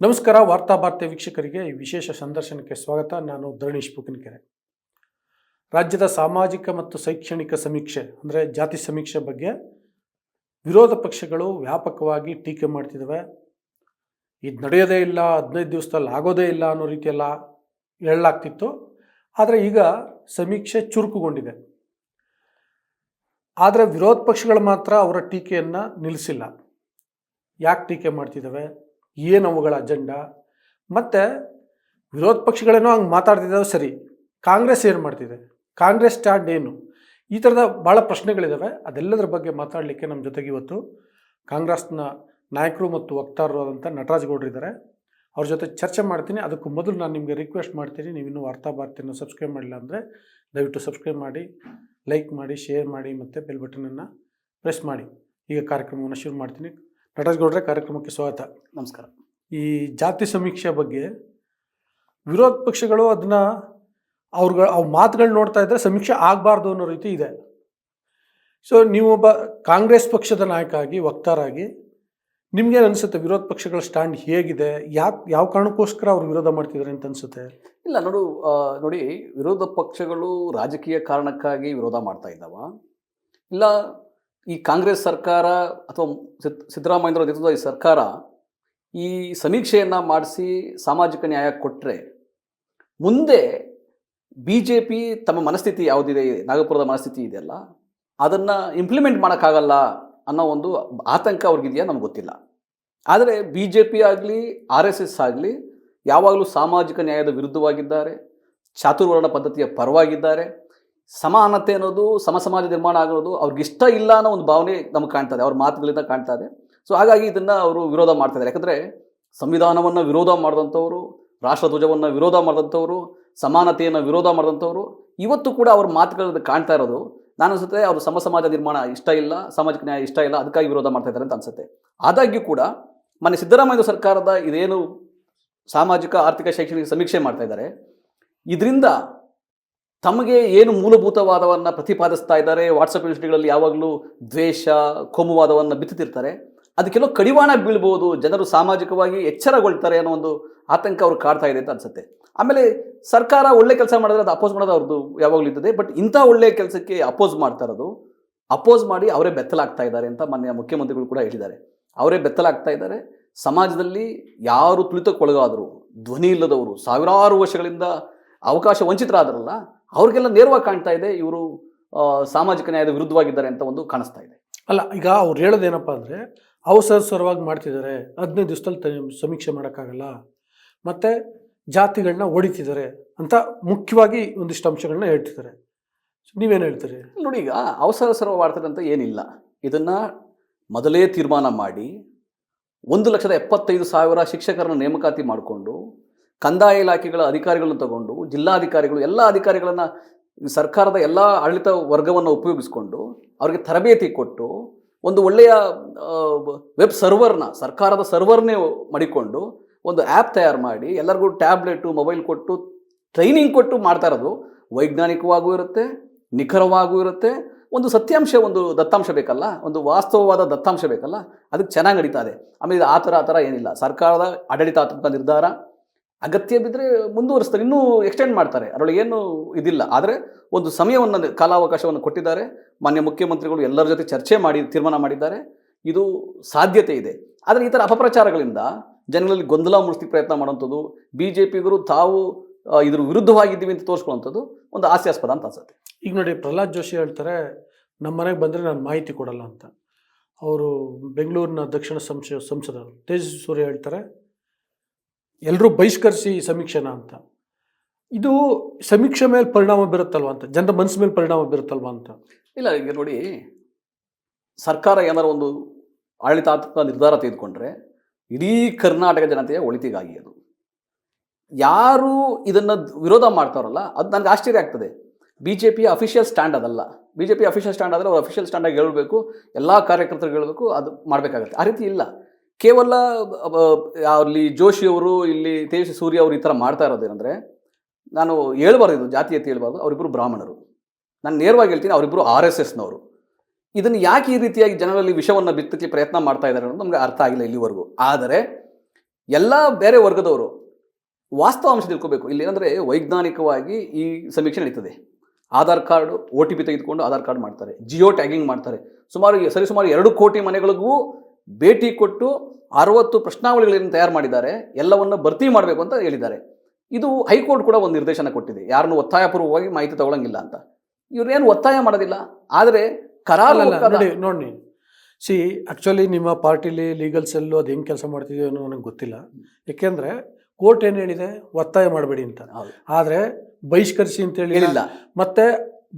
ನಮಸ್ಕಾರ ವಾರ್ತಾಭಾರತಿ ವೀಕ್ಷಕರಿಗೆ ಈ ವಿಶೇಷ ಸಂದರ್ಶನಕ್ಕೆ ಸ್ವಾಗತ. ನಾನು ಧರಣೀಶ್ ಪುಕನ್ಕೆರೆ. ರಾಜ್ಯದ ಸಾಮಾಜಿಕ ಮತ್ತು ಶೈಕ್ಷಣಿಕ ಸಮೀಕ್ಷೆ, ಅಂದರೆ ಜಾತಿ ಸಮೀಕ್ಷೆ ಬಗ್ಗೆ ವಿರೋಧ ಪಕ್ಷಗಳು ವ್ಯಾಪಕವಾಗಿ ಟೀಕೆ ಮಾಡ್ತಿದ್ದಾವೆ ಇದು ನಡೆಯೋದೇ ಇಲ್ಲ, ಹದಿನೈದು ದಿವಸದಲ್ಲಿ ಆಗೋದೇ ಇಲ್ಲ ಅನ್ನೋ ರೀತಿಯೆಲ್ಲ ಹೇಳಲಾಗ್ತಿತ್ತು. ಆದರೆ ಈಗ ಸಮೀಕ್ಷೆ ಚುರುಕುಗೊಂಡಿದೆ. ಆದರೆ ವಿರೋಧ ಪಕ್ಷಗಳು ಮಾತ್ರ ಅವರ ಟೀಕೆಯನ್ನು ನಿಲ್ಲಿಸಿಲ್ಲ. ಯಾಕೆ ಟೀಕೆ ಮಾಡ್ತಿದ್ದಾವೆ ಏನು ಅವುಗಳ ಅಜೆಂಡಾ? ಮತ್ತು ವಿರೋಧ ಪಕ್ಷಗಳೇನೋ ಹಂಗೆ ಮಾತಾಡ್ತಿದ್ದಾವೆ ಸರಿ, ಕಾಂಗ್ರೆಸ್ ಏನು ಮಾಡ್ತಿದೆ? ಕಾಂಗ್ರೆಸ್ ಸ್ಟ್ಯಾಂಡ್ ಏನು? ಈ ಥರದ ಭಾಳ ಪ್ರಶ್ನೆಗಳಿದ್ದಾವೆ ಅದೆಲ್ಲದರ ಬಗ್ಗೆ ಮಾತಾಡಲಿಕ್ಕೆ ನಮ್ಮ ಜೊತೆಗೆ ಇವತ್ತು ಕಾಂಗ್ರೆಸ್ನ ನಾಯಕರು ಮತ್ತು ವಕ್ತಾರರು ಆದಂಥ ನಟರಾಜ್ ಗೌಡ್ರು ಇದ್ದಾರೆ ಅವ್ರ ಜೊತೆ ಚರ್ಚೆ ಮಾಡ್ತೀನಿ. ಅದಕ್ಕೂ ಮೊದಲು ನಾನು ನಿಮಗೆ ರಿಕ್ವೆಸ್ಟ್ ಮಾಡ್ತೀನಿ, ನೀವು ಇನ್ನೂ ವಾರ್ತಾಭಾರತಿಯನ್ನು ಸಬ್ಸ್ಕ್ರೈಬ್ ಮಾಡಿಲ್ಲ ಅಂದರೆ ದಯವಿಟ್ಟು ಸಬ್ಸ್ಕ್ರೈಬ್ ಮಾಡಿ ಲೈಕ್ ಮಾಡಿ ಶೇರ್ ಮಾಡಿ ಮತ್ತು ಬೆಲ್ ಬಟನನ್ನು ಪ್ರೆಸ್ ಮಾಡಿ. ಈಗ ಕಾರ್ಯಕ್ರಮವನ್ನು ಶುರು ಮಾಡ್ತೀನಿ. ನಟರಾಜ್ ಗೌಡ್ರೆ ಕಾರ್ಯಕ್ರಮಕ್ಕೆ ಸ್ವಾಗತ. ನಮಸ್ಕಾರ. ಈ ಜಾತಿ ಸಮೀಕ್ಷೆ ಬಗ್ಗೆ ವಿರೋಧ ಪಕ್ಷಗಳು ಅದನ್ನ ಅವ್ರಗಳ ಅವ್ರ ಮಾತುಗಳು ನೋಡ್ತಾ ಇದ್ದರೆ ಸಮೀಕ್ಷೆ ಆಗಬಾರ್ದು ಅನ್ನೋ ರೀತಿ ಇದೆ. ಸೊ ನೀವೊಬ್ಬ ಕಾಂಗ್ರೆಸ್ ಪಕ್ಷದ ನಾಯಕ ಆಗಿ ವಕ್ತಾರಾಗಿ ನಿಮ್ಗೇನು ಅನಿಸುತ್ತೆ? ವಿರೋಧ ಪಕ್ಷಗಳ ಸ್ಟ್ಯಾಂಡ್ ಹೇಗಿದೆ? ಯಾಕೆ ಯಾವ ಕಾರಣಕ್ಕೋಸ್ಕರ ಅವ್ರು ವಿರೋಧ ಮಾಡ್ತಿದ್ದಾರೆ ಅಂತ ಅನಿಸುತ್ತೆ? ಇಲ್ಲ ನೋಡು ನೋಡಿ ವಿರೋಧ ಪಕ್ಷಗಳು ರಾಜಕೀಯ ಕಾರಣಕ್ಕಾಗಿ ವಿರೋಧ ಮಾಡ್ತಾ ಇದ್ದಾವ. ಇಲ್ಲ ಈ ಕಾಂಗ್ರೆಸ್ ಸರ್ಕಾರ ಅಥವಾ ಸಿದ್- ಸಿದ್ದರಾಮಯ್ಯನವರ ನೇತೃತ್ವದ ಈ ಸರ್ಕಾರ ಈ ಸಮೀಕ್ಷೆಯನ್ನು ಮಾಡಿಸಿ ಸಾಮಾಜಿಕ ನ್ಯಾಯ ಕೊಟ್ಟರೆ ಮುಂದೆ ಬಿ ಜೆ ಪಿ ತಮ್ಮ ಮನಸ್ಥಿತಿ ಯಾವುದಿದೆ, ನಾಗಪುರದ ಮನಸ್ಥಿತಿ ಇದೆಯಲ್ಲ, ಅದನ್ನು ಇಂಪ್ಲಿಮೆಂಟ್ ಮಾಡೋಕ್ಕಾಗಲ್ಲ ಅನ್ನೋ ಒಂದು ಆತಂಕ ಅವ್ರಿಗಿದೆಯಾ ನಮ್ಗೆ ಗೊತ್ತಿಲ್ಲ. ಆದರೆ ಬಿ ಜೆ ಪಿ ಆಗಲಿ, ಆರ್ ಎಸ್ ಎಸ್ ಆಗಲಿ ಯಾವಾಗಲೂ ಸಾಮಾಜಿಕ ನ್ಯಾಯದ ವಿರುದ್ಧವಾಗಿದ್ದಾರೆ ಚಾತುರ್ವರ್ಣ ಪದ್ಧತಿಯ ಪರವಾಗಿದ್ದಾರೆ. ಸಮಾನತೆ ಅನ್ನೋದು ಸಮ ಸಮಾಜ ನಿರ್ಮಾಣ ಆಗೋದು ಅವ್ರಿಗೆ ಇಷ್ಟ ಇಲ್ಲ ಅನ್ನೋ ಒಂದು ಭಾವನೆ ನಮ್ಗೆ ಕಾಣ್ತದೆ, ಅವ್ರ ಮಾತುಗಳಿಂದ ಕಾಣ್ತಾ ಇದೆ. ಸೊ ಹಾಗಾಗಿ ಇದನ್ನು ಅವರು ವಿರೋಧ ಮಾಡ್ತಾ ಇದ್ದಾರೆ. ಯಾಕಂದರೆ ಸಂವಿಧಾನವನ್ನು ವಿರೋಧ ಮಾಡಿದಂಥವ್ರು, ರಾಷ್ಟ್ರಧ್ವಜವನ್ನು ವಿರೋಧ ಮಾಡಿದಂಥವ್ರು, ಸಮಾನತೆಯನ್ನು ವಿರೋಧ ಮಾಡಿದಂಥವ್ರು, ಇವತ್ತು ಕೂಡ ಅವ್ರ ಮಾತುಗಳಿಂದ ಕಾಣ್ತಾ ಇರೋದು, ನಾನು ಅನ್ಸುತ್ತೆ ಅವರು ಸಮ ಸಮಾಜ ನಿರ್ಮಾಣ ಇಷ್ಟ ಇಲ್ಲ, ಸಾಮಾಜಿಕ ನ್ಯಾಯ ಇಷ್ಟ ಇಲ್ಲ, ಅದಕ್ಕಾಗಿ ವಿರೋಧ ಮಾಡ್ತಾ ಇದ್ದಾರೆ ಅಂತ ಅನಿಸುತ್ತೆ. ಆದಾಗ್ಯೂ ಕೂಡ ಮೊನ್ನೆ ಸಿದ್ದರಾಮಯ್ಯ ಸರ್ಕಾರದ ಇದೇನು ಸಾಮಾಜಿಕ, ಆರ್ಥಿಕ, ಶೈಕ್ಷಣಿಕ ಸಮೀಕ್ಷೆ ಮಾಡ್ತಾ ಇದ್ದಾರೆ. ಇದರಿಂದ ತಮಗೆ ಏನು ಮೂಲಭೂತವಾದವನ್ನು ಪ್ರತಿಪಾದಿಸ್ತಾ ಇದ್ದಾರೆ? ವಾಟ್ಸಪ್ ಯೂನಿವರ್ಸಿಟಿಗಳಲ್ಲಿ ಯಾವಾಗಲೂ ದ್ವೇಷ, ಕೋಮುವಾದವನ್ನು ಬಿತ್ತುತ್ತಿರ್ತಾರೆ. ಅದಕ್ಕೆಲ್ಲೋ ಕಡಿವಾಣ ಬೀಳ್ಬೋದು, ಜನರು ಸಾಮಾಜಿಕವಾಗಿ ಎಚ್ಚರಗೊಳ್ತಾರೆ ಅನ್ನೋ ಒಂದು ಆತಂಕ ಅವ್ರು ಕಾಡ್ತಾ ಇದೆ ಅಂತ ಅನ್ಸುತ್ತೆ. ಆಮೇಲೆ ಸರ್ಕಾರ ಒಳ್ಳೆ ಕೆಲಸ ಮಾಡಿದ್ರೆ ಅದು ಅಪೋಸ್ ಮಾಡೋದು ಅವ್ರದ್ದು ಯಾವಾಗಲೂ ಇರ್ತದೆ. ಬಟ್ ಇಂಥ ಒಳ್ಳೆ ಕೆಲಸಕ್ಕೆ ಅಪೋಸ್ ಮಾಡ್ತಾ ಇರೋದು, ಅಪೋಸ್ ಮಾಡಿ ಅವರೇ ಬೆತ್ತಲಾಗ್ತಾ ಇದ್ದಾರೆ ಅಂತ ಮಾನ್ಯ ಮುಖ್ಯಮಂತ್ರಿಗಳು ಕೂಡ ಹೇಳಿದ್ದಾರೆ. ಅವರೇ ಬೆತ್ತಲಾಗ್ತಾ ಇದ್ದಾರೆ. ಸಮಾಜದಲ್ಲಿ ಯಾರು ತುಳಿತಕ್ಕೊಳಗಾದರು, ಧ್ವನಿ ಇಲ್ಲದವರು, ಸಾವಿರಾರು ವರ್ಷಗಳಿಂದ ಅವಕಾಶ ವಂಚಿತರಾದರಲ್ಲ ಅವ್ರಿಗೆಲ್ಲ ನೇರವಾಗಿ ಕಾಣ್ತಾ ಇದೆ ಇವರು ಸಾಮಾಜಿಕ ನ್ಯಾಯದ ವಿರುದ್ಧವಾಗಿದ್ದಾರೆ ಅಂತ ಒಂದು ಕಾಣಿಸ್ತಾ ಇದೆ. ಅಲ್ಲ ಈಗ ಅವ್ರು ಹೇಳೋದೇನಪ್ಪ ಅಂದರೆ ಅವಸರಸರವಾಗಿ ಮಾಡ್ತಿದ್ದಾರೆ ಹದಿನೈದು ದಿವಸದಲ್ಲಿ ಸಮೀಕ್ಷೆ ಮಾಡೋಕ್ಕಾಗಲ್ಲ ಮತ್ತು ಜಾತಿಗಳನ್ನ ಹೊಡಿತಿದ್ದಾರೆ ಅಂತ ಮುಖ್ಯವಾಗಿ ಒಂದಿಷ್ಟು ಅಂಶಗಳನ್ನ ಹೇಳ್ತಿದ್ದಾರೆ. ನೀವೇನು ಹೇಳ್ತೀರಿ? ನೋಡಿ ಈಗ ಅವಸರ ಸರ್ವ ಮಾಡ್ತಕ್ಕಂಥ ಅಂತ ಏನಿಲ್ಲ. ಇದನ್ನು ಮೊದಲೇ ತೀರ್ಮಾನ ಮಾಡಿ ಒಂದು ಲಕ್ಷದ ಎಪ್ಪತ್ತೈದು ಸಾವಿರ ಶಿಕ್ಷಕರನ್ನು ನೇಮಕಾತಿ ಮಾಡಿಕೊಂಡು ಕಂದಾಯ ಇಲಾಖೆಗಳ ಅಧಿಕಾರಿಗಳನ್ನು ತಗೊಂಡು, ಜಿಲ್ಲಾಧಿಕಾರಿಗಳು, ಎಲ್ಲ ಅಧಿಕಾರಿಗಳನ್ನು ಸರ್ಕಾರದ ಎಲ್ಲ ಆಡಳಿತ ವರ್ಗವನ್ನು ಉಪಯೋಗಿಸಿಕೊಂಡು ಅವರಿಗೆ ತರಬೇತಿ ಕೊಟ್ಟು ಒಂದು ಒಳ್ಳೆಯ ವೆಬ್ ಸರ್ವರ್ನ ಸರ್ಕಾರದ ಸರ್ವರ್ನೇ ಮಾಡಿಕೊಂಡು ಒಂದು ಆ್ಯಪ್ ತಯಾರು ಮಾಡಿ ಎಲ್ಲರಿಗೂ ಟ್ಯಾಬ್ಲೆಟು, ಮೊಬೈಲ್ ಕೊಟ್ಟು ಟ್ರೈನಿಂಗ್ ಕೊಟ್ಟು ಮಾಡ್ತಾ ಇರೋದು. ವೈಜ್ಞಾನಿಕವಾಗೂ ಇರುತ್ತೆ, ನಿಖರವಾಗೂ ಇರುತ್ತೆ. ಒಂದು ಸತ್ಯಾಂಶ, ಒಂದು ದತ್ತಾಂಶ ಬೇಕಲ್ಲ, ಒಂದು ವಾಸ್ತವವಾದ ದತ್ತಾಂಶ ಬೇಕಲ್ಲ, ಅದಕ್ಕೆ ಚೆನ್ನಾಗಿ ನಡೀತಾ ಇದೆ. ಆಮೇಲೆ ಆ ಥರ ಆ ಥರ ಏನಿಲ್ಲ. ಸರ್ಕಾರದ ಆಡಳಿತಾತ್ಮಕ ನಿರ್ಧಾರ ಅಗತ್ಯ ಬಿದ್ದರೆ ಮುಂದುವರಿಸ್ತಾರೆ, ಇನ್ನೂ ಎಕ್ಸ್ಟೆಂಡ್ ಮಾಡ್ತಾರೆ. ಅದರೊಳಗೆ ಏನು ಇದಿಲ್ಲ. ಆದರೆ ಒಂದು ಸಮಯವನ್ನು ಕಾಲಾವಕಾಶವನ್ನು ಕೊಟ್ಟಿದ್ದಾರೆ. ಮಾನ್ಯ ಮುಖ್ಯಮಂತ್ರಿಗಳು ಎಲ್ಲರ ಜೊತೆ ಚರ್ಚೆ ಮಾಡಿ, ತೀರ್ಮಾನ ಮಾಡಿದ್ದಾರೆ. ಇದು ಸಾಧ್ಯತೆ ಇದೆ. ಆದರೆ ಈ ಥರ ಅಪಪ್ರಚಾರಗಳಿಂದ ಜನಗಳಲ್ಲಿ ಗೊಂದಲ ಮೂಡಿಸ್ಲಿಕ್ಕೆ ಪ್ರಯತ್ನ ಮಾಡುವಂಥದ್ದು ಬಿ ಜೆ ಪಿಗರು ತಾವು ಇದ್ರ ವಿರುದ್ಧವಾಗಿದ್ದೀವಿ ಅಂತ ತೋರಿಸ್ಕೊಳ್ಳುವಂಥದ್ದು ಒಂದು ಹಾಸ್ಯಾಸ್ಪದ ಅಂತ ಅನ್ಸುತ್ತೆ. ಈಗ ನೋಡಿ, ಪ್ರಹ್ಲಾದ್ ಜೋಶಿ ಹೇಳ್ತಾರೆ, ನಮ್ಮ ಮನೆಗೆ ಬಂದರೆ ನಾನು ಮಾಹಿತಿ ಕೊಡಲ್ಲ ಅಂತ. ಅವರು ಬೆಂಗಳೂರಿನ ದಕ್ಷಿಣ ಸಂಸ ಸಂಸದರು ತೇಜಸ್ವಿ ಸೂರ್ಯ ಹೇಳ್ತಾರೆ ಎಲ್ಲರೂ ಬಹಿಷ್ಕರಿಸಿ ಸಮೀಕ್ಷೆನ ಅಂತ. ಇದು ಸಮೀಕ್ಷೆ ಮೇಲೆ ಪರಿಣಾಮ ಬೀರುತ್ತಲ್ವ ಅಂತ, ಜನರ ಮನಸ್ಸು ಮೇಲೆ ಪರಿಣಾಮ ಬೀರುತ್ತಲ್ವ ಅಂತ. ಇಲ್ಲ, ಈಗ ನೋಡಿ, ಸರ್ಕಾರ ಏನಾರು ಒಂದು ಆಡಳಿತಾತ್ಮಕ ನಿರ್ಧಾರ ತೆಗೆದುಕೊಂಡ್ರೆ ಇಡೀ ಕರ್ನಾಟಕ ಜನತೆಯ ಒಳಿತಿಗಾಗಿ ಅದು. ಯಾರು ಇದನ್ನು ವಿರೋಧ ಮಾಡ್ತಾರಲ್ಲ, ಅದು ನನಗೆ ಆಶ್ಚರ್ಯ ಆಗ್ತದೆ. ಬಿ ಜೆ ಪಿಯ ಅಫಿಷಿಯಲ್ ಸ್ಟ್ಯಾಂಡ್ ಅದಲ್ಲ. B J P official stand ಆದರೆ ಅವ್ರು ಅಫಿಷಿಯಲ್ ಸ್ಟ್ಯಾಂಡಾಗಿ ಹೇಳಬೇಕು, ಎಲ್ಲ ಕಾರ್ಯಕರ್ತರು ಹೇಳಬೇಕು, ಅದು ಮಾಡಬೇಕಾಗುತ್ತೆ. ಆ ರೀತಿ ಇಲ್ಲ. ಕೇವಲ ಅಲ್ಲಿ ಜೋಶಿ ಅವರು, ಇಲ್ಲಿ ತೇಜಸ್ವಿ ಸೂರ್ಯ ಅವರು ಈ ಥರ ಮಾಡ್ತಾ ಇರೋದೇನೆಂದರೆ ನಾನು ಹೇಳ್ಬಾರ್ದು ಇದು ಜಾತೀಯತೆ ಹೇಳ್ಬಾರ್ದು ಅವರಿಬ್ಬರು ಬ್ರಾಹ್ಮಣರು. ನಾನು ನೇರವಾಗಿ ಹೇಳ್ತೀನಿ ಅವರಿಬ್ಬರು ಆರ್ ಎಸ್ ಎಸ್ನವರು. ಇದನ್ನು ಯಾಕೆ ಈ ರೀತಿಯಾಗಿ ಜನರಲ್ಲಿ ವಿಷವನ್ನು ಬಿತ್ತಕ್ಕೆ ಪ್ರಯತ್ನ ಮಾಡ್ತಾ ಇದ್ದಾರೆ ಅನ್ನೋದು ನಮಗೆ ಅರ್ಥ ಆಗಿಲ್ಲ ಇಲ್ಲಿವರೆಗೂ. ಆದರೆ, ಎಲ್ಲ ಬೇರೆ ವರ್ಗದವರು ವಾಸ್ತವಾಂಶ ತಿಳ್ಕೋಬೇಕು. ಇಲ್ಲಿ ಏನಂದರೆ, ವೈಜ್ಞಾನಿಕವಾಗಿ ಈ ಸಮೀಕ್ಷೆ ನಡೀತದೆ. Aadhaar card, O T P ತೆಗೆದುಕೊಂಡು ಆಧಾರ್ ಕಾರ್ಡ್ ಮಾಡ್ತಾರೆ. ಜಿಯೋ ಟ್ಯಾಗಿಂಗ್ ಮಾಡ್ತಾರೆ. ಸುಮಾರು ಸರಿಸುಮಾರು ಎರಡು ಕೋಟಿ ಮನೆಗಳಿಗೂ ಭೇಟಿ ಕೊಟ್ಟು ಅರವತ್ತು ಪ್ರಶ್ನಾವಳಿಗಳನ್ನು ತಯಾರು ಮಾಡಿದ್ದಾರೆ ಎಲ್ಲವನ್ನು ಭರ್ತಿ ಮಾಡಬೇಕು ಅಂತ ಹೇಳಿದ್ದಾರೆ. ಇದು ಹೈಕೋರ್ಟ್ ಕೂಡ ಒಂದು ನಿರ್ದೇಶನ ಕೊಟ್ಟಿದೆ. ಯಾರನ್ನು ಒತ್ತಾಯಪೂರ್ವಕವಾಗಿ ಮಾಹಿತಿ ತಗೊಳ್ಳಂಗಿಲ್ಲ ಅಂತ. ಇವ್ರೇನು ಒತ್ತಾಯ ಮಾಡೋದಿಲ್ಲ. ಆದರೆ ಕರಾಲ ನೋಡಿ ನೋಡಿ. ಸಿ ಆ್ಯಕ್ಚುಲಿ ನಿಮ್ಮ ಪಾರ್ಟಿಲಿ ಲೀಗಲ್ ಸೆಲ್ಲು ಅದು ಹೆಂಗೆ ಕೆಲಸ ಮಾಡ್ತಿದೆಯೋ ಅನ್ನೋ ನನಗೆ ಗೊತ್ತಿಲ್ಲ. ಯಾಕೆಂದರೆ ಕೋರ್ಟ್ ಏನು ಹೇಳಿದೆ? ಒತ್ತಾಯ ಮಾಡಬೇಡಿ ಅಂತ. ಆದರೆ ಬಹಿಷ್ಕರಿಸಿ ಅಂತ ಹೇಳಿ ಹೇಳಿಲ್ಲ. ಮತ್ತೆ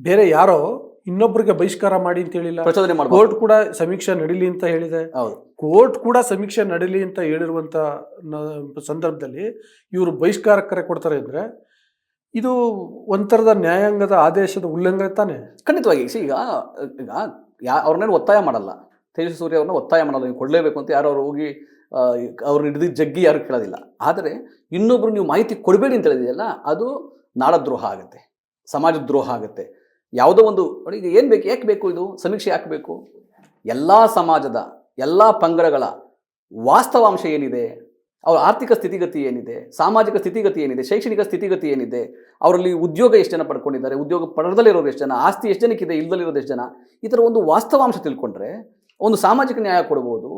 ಬೇರೆ ಯಾರೋ ಇನ್ನೊಬ್ಬರಿಗೆ ಬಹಿಷ್ಕಾರ ಮಾಡಿ ಅಂತ ಹೇಳಿಲ್ಲ. ಪ್ರಚೋದನೆ ಕೋರ್ಟ್ ಕೂಡ ಸಮೀಕ್ಷೆ ನಡೀಲಿ ಅಂತ ಹೇಳಿದೆ. ಹೌದು. ಕೋರ್ಟ್ ಕೂಡ ಸಮೀಕ್ಷೆ ನಡೀಲಿ ಅಂತ ಹೇಳಿರುವಂತ ಸಂದರ್ಭದಲ್ಲಿ ಇವರು ಬಹಿಷ್ಕಾರ ಕರೆ ಕೊಡ್ತಾರೆ ಅಂದ್ರೆ ಇದು ಒಂಥರದ ನ್ಯಾಯಾಂಗದ ಆದೇಶದ ಉಲ್ಲಂಘನೆ ತಾನೆ? ಖಂಡಿತವಾಗಿ. ಈಗ ಈಗ ಯಾ ಅವ್ರನ್ನೇನು ಒತ್ತಾಯ ಮಾಡಲ್ಲ. ತೇಜಸ್ವಿ ಸೂರ್ಯ ಅವ್ರನ್ನ ಒತ್ತಾಯ ಮಾಡಲ್ಲ. ನೀವು ಕೊಡಲೇಬೇಕು ಅಂತ ಯಾರು ಅವ್ರು ಹೋಗಿ ಅವ್ರನ್ನ ಹಿಡಿದು ಜಗ್ಗಿ ಯಾರು ಕೇಳೋದಿಲ್ಲ. ಆದರೆ ಇನ್ನೊಬ್ರು ನೀವು ಮಾಹಿತಿ ಕೊಡಬೇಡಿ ಅಂತ ಹೇಳಿದೆಯಲ್ಲ ಅದು ನಾಡದ್ರೋಹ ಆಗುತ್ತೆ. ಸಮಾಜ ದ್ರೋಹ ಆಗುತ್ತೆ. ಯಾವುದೋ ಒಂದು ಈಗ ಏನು ಬೇಕು, ಯಾಕೆ ಬೇಕು ಇದು? ಸಮೀಕ್ಷೆ ಯಾಕೆ ಬೇಕು? ಎಲ್ಲ ಸಮಾಜದ, ಎಲ್ಲ ಪಂಗಡಗಳ ವಾಸ್ತವಾಂಶ ಏನಿದೆ? ಅವರ ಆರ್ಥಿಕ ಸ್ಥಿತಿಗತಿ ಏನಿದೆ? ಸಾಮಾಜಿಕ ಸ್ಥಿತಿಗತಿ ಏನಿದೆ? ಶೈಕ್ಷಣಿಕ ಸ್ಥಿತಿಗತಿ ಏನಿದೆ? ಅವರಲ್ಲಿ ಉದ್ಯೋಗ ಎಷ್ಟು ಜನ ಪಡ್ಕೊಂಡಿದ್ದಾರೆ? ಉದ್ಯೋಗ ಪಡೆದಲ್ಲಿರೋರು ಎಷ್ಟು ಜನ? ಆಸ್ತಿ ಎಷ್ಟು ಜನಕ್ಕಿದೆ? ಇಲ್ದಲ್ಲಿರೋದು ಎಷ್ಟು ಜನ? ಈ ಥರ ಒಂದು ವಾಸ್ತವಾಂಶ ತಿಳ್ಕೊಂಡ್ರೆ, ಒಂದು ಸಾಮಾಜಿಕ ನ್ಯಾಯ ಕೊಡ್ಬೋದು,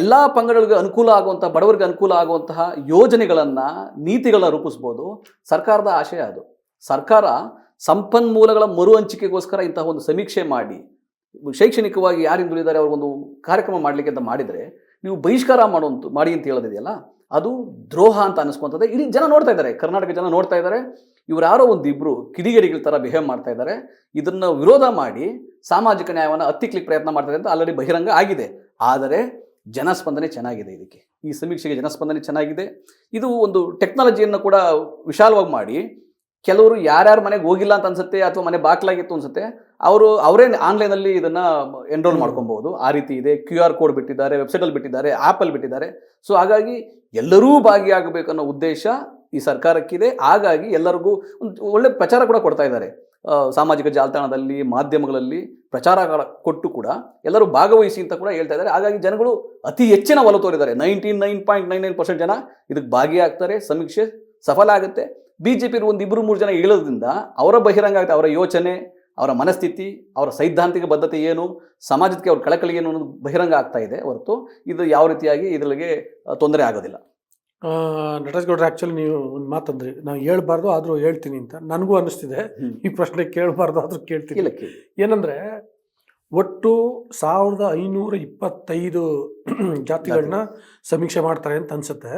ಎಲ್ಲ ಪಂಗಡಗಳಿಗೆ ಅನುಕೂಲ ಆಗುವಂಥ ಬಡವರಿಗೆ ಅನುಕೂಲ ಆಗುವಂತಹ ಯೋಜನೆಗಳನ್ನು, ನೀತಿಗಳನ್ನ ರೂಪಿಸ್ಬೋದು ಸರ್ಕಾರದ ಆಶಯ ಅದು. ಸರ್ಕಾರ ಸಂಪನ್ಮೂಲಗಳ ಮರು ಹಂಚಿಕೆಗೋಸ್ಕರ ಇಂತಹ ಒಂದು ಸಮೀಕ್ಷೆ ಮಾಡಿ, ಶೈಕ್ಷಣಿಕವಾಗಿ ಯಾರು ಹಿಂದುಳಿದ್ದಾರೆ ಅವ್ರಿಗೊಂದು ಕಾರ್ಯಕ್ರಮ ಮಾಡಲಿಕ್ಕೆ ಅಂತ ಮಾಡಿದರೆ, ನೀವು ಬಹಿಷ್ಕಾರ ಮಾಡುವಂತ ಮಾಡಿ ಅಂತ ಹೇಳೋದಿದೆಯಲ್ಲ, ಅದು ದ್ರೋಹ ಅಂತ ಅನಿಸ್ಕೊಂತದೆ. ಇಡೀ ಜನ ನೋಡ್ತಾ ಇದ್ದಾರೆ, ಕರ್ನಾಟಕ ಜನ ನೋಡ್ತಾ ಇದ್ದಾರೆ. ಇವ್ರು ಯಾರೋ ಒಂದು ಇಬ್ರು ಕಿಡಿಗೇಡಿಗಳ ಥರ ಬಿಹೇವ್ ಮಾಡ್ತಾ ಇದ್ದಾರೆ. ಇದನ್ನು ವಿರೋಧ ಮಾಡಿ ಸಾಮಾಜಿಕ ನ್ಯಾಯವನ್ನು ಹತ್ತಿಕ್ಲಿಕ್ಕೆ ಪ್ರಯತ್ನ ಮಾಡ್ತಾರೆ ಅಂತ ಆಲ್ರೆಡಿ ಬಹಿರಂಗ ಆಗಿದೆ. ಆದರೆ ಜನಸ್ಪಂದನೆ ಚೆನ್ನಾಗಿದೆ ಇದಕ್ಕೆ. ಈ ಸಮೀಕ್ಷೆಗೆ ಜನಸ್ಪಂದನೆ ಚೆನ್ನಾಗಿದೆ. ಇದು ಒಂದು ಟೆಕ್ನಾಲಜಿಯನ್ನು ಕೂಡ ವಿಶಾಲವಾಗಿ ಮಾಡಿ ಕೆಲವರು ಯಾರ್ಯಾರು ಮನೆಗೆ ಹೋಗಿಲ್ಲ ಅಂತ ಅನ್ಸುತ್ತೆ ಅಥವಾ ಮನೆ ಬಾಕ್ಲಾಗಿತ್ತು ಅನ್ಸುತ್ತೆ ಅವರು ಅವರೇ ಆನ್ಲೈನಲ್ಲಿ ಇದನ್ನ ಎನ್ರೋಲ್. ಮಾಡ್ಕೊಬಹುದು. ಆ ರೀತಿ ಇದೆ. ಕ್ಯೂ ಆರ್ ಕೋಡ್ ಬಿಟ್ಟಿದ್ದಾರೆ ವೆಬ್ಸೈಟಲ್ಲಿ ಬಿಟ್ಟಿದ್ದಾರೆ ಆ್ಯಪಲ್ಲಿ ಬಿಟ್ಟಿದ್ದಾರೆ. ಸೊ ಹಾಗಾಗಿ ಎಲ್ಲರೂ ಭಾಗಿಯಾಗಬೇಕನ್ನೋ ಉದ್ದೇಶ ಈ ಸರ್ಕಾರಕ್ಕಿದೆ. ಹಾಗಾಗಿ ಎಲ್ಲರಿಗೂ ಒಂದು ಒಳ್ಳೆ ಪ್ರಚಾರ ಕೂಡ ಕೊಡ್ತಾ ಇದ್ದಾರೆ. ಸಾಮಾಜಿಕ ಜಾಲತಾಣದಲ್ಲಿ ಮಾಧ್ಯಮಗಳಲ್ಲಿ ಪ್ರಚಾರ ಕೊಟ್ಟು ಕೂಡ ಎಲ್ಲರೂ ಭಾಗವಹಿಸಿ ಅಂತ ಕೂಡ ಹೇಳ್ತಾ ಇದ್ದಾರೆ. ಹಾಗಾಗಿ ಜನಗಳು ಅತಿ ಹೆಚ್ಚಿನ ಒಲವು ತೋರಿದ್ದಾರೆ. Ninety nine point nine nine percent ಜನ ಇದಕ್ಕೆ ಭಾಗಿಯಾಗ್ತಾರೆ. ಸಮೀಕ್ಷೆ ಸಫಲ ಆಗುತ್ತೆ. ಬಿ ಜೆ ಪಿ ಒಂದು ಇಬ್ಬರು ಮೂರು ಜನ ಹೇಳೋದ್ರಿಂದ ಅವರ ಬಹಿರಂಗ ಆಗುತ್ತೆ ಅವರ ಯೋಚನೆ ಅವರ ಮನಸ್ಥಿತಿ ಅವರ ಸೈದ್ಧಾಂತಿಕ ಬದ್ಧತೆ ಏನು ಸಮಾಜಕ್ಕೆ ಅವ್ರ ಕಳಕಳಿ ಏನು ಅನ್ನೋದು ಬಹಿರಂಗ ಆಗ್ತಾ ಇದೆ ಹೊರತು ಇದು ಯಾವ ರೀತಿಯಾಗಿ ಇದರಿಗೆ ತೊಂದರೆ ಆಗೋದಿಲ್ಲ. ಆ, ನಟರಾಜ್ ಗೌಡ್ರೆ ಆ್ಯಕ್ಚುಲಿ ನೀವು ಒಂದು ಮಾತಂದ್ರಿ ನಾವು ಹೇಳ್ಬಾರ್ದು ಆದರೂ ಹೇಳ್ತೀನಿ ಅಂತ. ನನಗೂ ಅನ್ನಿಸ್ತಿದೆ. ಈ ಪ್ರಶ್ನೆ ಕೇಳಬಾರ್ದು ಆದರೂ ಕೇಳ್ತೀನಿ. ಇಲ್ಲ ಏನಂದರೆ ಒಟ್ಟು ಸಾವಿರದ ಐನೂರ ಇಪ್ಪತ್ತೈದು ಜಾತಿಗಳನ್ನ ಸಮೀಕ್ಷೆ ಮಾಡ್ತಾರೆ ಅಂತ ಅನ್ಸುತ್ತೆ.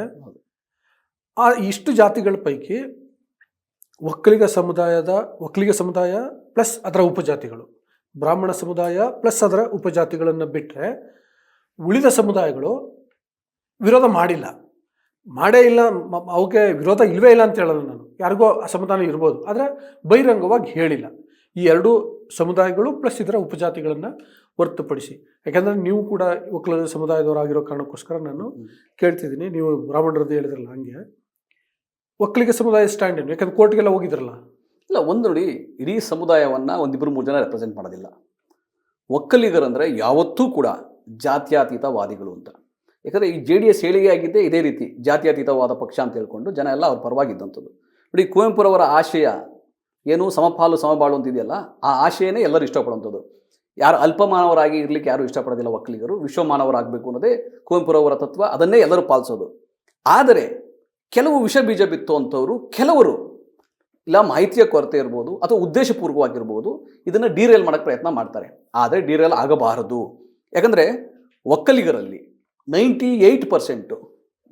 ಆ ಇಷ್ಟು ಜಾತಿಗಳ ಪೈಕಿ ಒಕ್ಕಲಿಗ ಸಮುದಾಯದ ಒಕ್ಕಲಿಗ ಸಮುದಾಯ ಪ್ಲಸ್ ಅದರ ಉಪಜಾತಿಗಳು. ಬ್ರಾಹ್ಮಣ ಸಮುದಾಯ ಪ್ಲಸ್ ಅದರ ಉಪಜಾತಿಗಳನ್ನು ಬಿಟ್ಟರೆ ಉಳಿದ ಸಮುದಾಯಗಳು ವಿರೋಧ ಮಾಡಿಲ್ಲ. ಮಾಡೇ ಇಲ್ಲ ಅವಕ್ಕೆ ವಿರೋಧ ಇಲ್ಲವೇ ಇಲ್ಲ ಅಂತ ಹೇಳಲ್ಲ ನಾನು. ಯಾರಿಗೋ ಅಸಮಾಧಾನ ಇರ್ಬೋದು ಆದರೆ ಬಹಿರಂಗವಾಗಿ ಹೇಳಿಲ್ಲ. ಈ ಎರಡು ಸಮುದಾಯಗಳು ಪ್ಲಸ್ ಇದರ ಉಪಜಾತಿಗಳನ್ನು ಹೊರತುಪಡಿಸಿ. ಯಾಕೆಂದರೆ ನೀವು ಕೂಡ ಒಕ್ಕಲ ಸಮುದಾಯದವರಾಗಿರೋ ಕಾರಣಕ್ಕೋಸ್ಕರ ನಾನು. ಕೇಳ್ತಿದ್ದೀನಿ. ನೀವು ಬ್ರಾಹ್ಮಣರದ್ದು ಹೇಳಿದ್ರಲ್ಲ ಹಂಗೆ. ಒಕ್ಕಲಿಗ ಸಮುದಾಯ ಸ್ಟ್ಯಾಂಡ್ ಏನು ಯಾಕಂದ್ರೆ ಕೋರ್ಟ್ಗೆಲ್ಲ ಹೋಗಿದ್ರಲ್ಲ. ಇಲ್ಲ, ಒಂದು ನೋಡಿ, ಇಡೀ ಸಮುದಾಯವನ್ನು ಒಂದಿಬ್ಬರು ಮೂರು ಜನ ರೆಪ್ರೆಸೆಂಟ್ ಮಾಡೋದಿಲ್ಲ. ಒಕ್ಕಲಿಗರಂದರೆ ಯಾವತ್ತೂ ಕೂಡ ಜಾತ್ಯಾತೀತವಾದಿಗಳು ಅಂತ. ಯಾಕಂದರೆ ಈ ಜೆ ಡಿ ಎಸ್ ಆಗಿದ್ದೇ ಇದೇ ರೀತಿ, ಜಾತ್ಯಾತೀತವಾದ ಪಕ್ಷ ಅಂತ ಹೇಳ್ಕೊಂಡು ಜನ ಎಲ್ಲ ಅವ್ರ ಪರವಾಗಿದ್ದಂಥದ್ದು. ನೋಡಿ, ಕುವೆಂಪುರವರ ಆಶಯ ಏನು ಸಮಪಾಲು ಸಮಬಾಳು ಅಂತಿದೆಯಲ್ಲ, ಆ ಆಶಯನೇ ಎಲ್ಲರೂ ಇಷ್ಟಪಡುವಂಥದ್ದು ಯಾರು ಅಲ್ಪಮಾನವರಾಗಿ ಇರಲಿಕ್ಕೆ ಯಾರು ಇಷ್ಟಪಡೋದಿಲ್ಲ ಒಕ್ಕಲಿಗರು ವಿಶ್ವಮಾನವರಾಗಬೇಕು ಅನ್ನೋದೇ ಕುವೆಂಪುರವರ ತತ್ವ, ಅದನ್ನೇ ಎಲ್ಲರೂ ಪಾಲಿಸೋದು. ಆದರೆ ಕೆಲವು ವಿಷ ಬೀಜ ಬಿತ್ತುವಂಥವರು ಕೆಲವರು ಇಲ್ಲ ಮಾಹಿತಿಯ ಕೊರತೆ ಇರ್ಬೋದು ಅಥವಾ ಉದ್ದೇಶಪೂರ್ವವಾಗಿರ್ಬೋದು ಇದನ್ನು ಡೀರೇಲ್ ಮಾಡೋಕ್ಕೆ ಪ್ರಯತ್ನ ಮಾಡ್ತಾರೆ. ಆದರೆ ಡೀರೇಲ್ ಆಗಬಾರದು. ಯಾಕಂದರೆ ಒಕ್ಕಲಿಗರಲ್ಲಿ ನೈಂಟಿ ಏಯ್ಟ್ ಪರ್ಸೆಂಟು